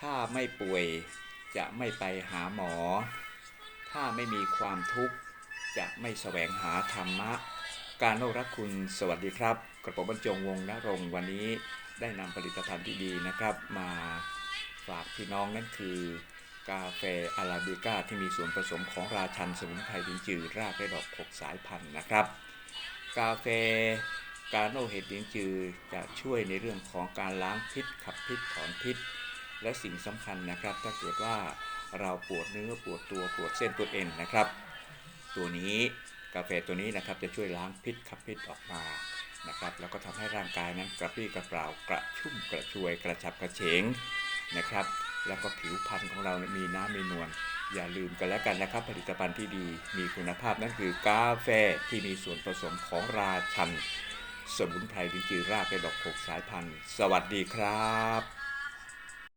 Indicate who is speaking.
Speaker 1: ถ้าไม่ป่วยจะไม่ไปหาหมอ ถ้าไม่มีความทุกข์จะไม่แสวงหาธรรมะ การโนรักคุณสวัสดีครับ กระผมบรรจงวงศ์นรงวันนี้ได้นำผลิตภัณฑ์ที่ดีนะครับ มาฝากพี่น้องนั่นคือกาแฟอาราบิก้าที่มีส่วนผสมของราชันสมุนไพรดินจือรากและดอกหกสายพันธุ์นะครับ กาแฟกาโนเห็ดดินจือจะช่วยในเรื่องของการล้างพิษขับพิษถอนพิษ และสิ่งสำคัญนะครับ ถ้าเกิดว่าเราปวดเนื้อปวดตัวปวดเส้นปวดเอ็นนะครับ ตัวนี้กาแฟตัวนี้นะครับจะช่วยล้างพิษขับพิษออกมานะครับแล้วก็ทำให้ร่างกายนั้นกระปรี้กระเปร่ากระชุ่มกระชวยกระฉับกระเฉงนะครับ แล้วก็ผิวพรรณของเรามีน้ำมีนวลอย่าลืมกันแล้วกันนะครับ ผลิตภัณฑ์ที่ดีมีคุณภาพนั่นคือกาแฟที่มีส่วนผสมของราชัน สมุนไพรลิ้นจือรากและดอกหกสายพันธุ์ สวัสดีครับ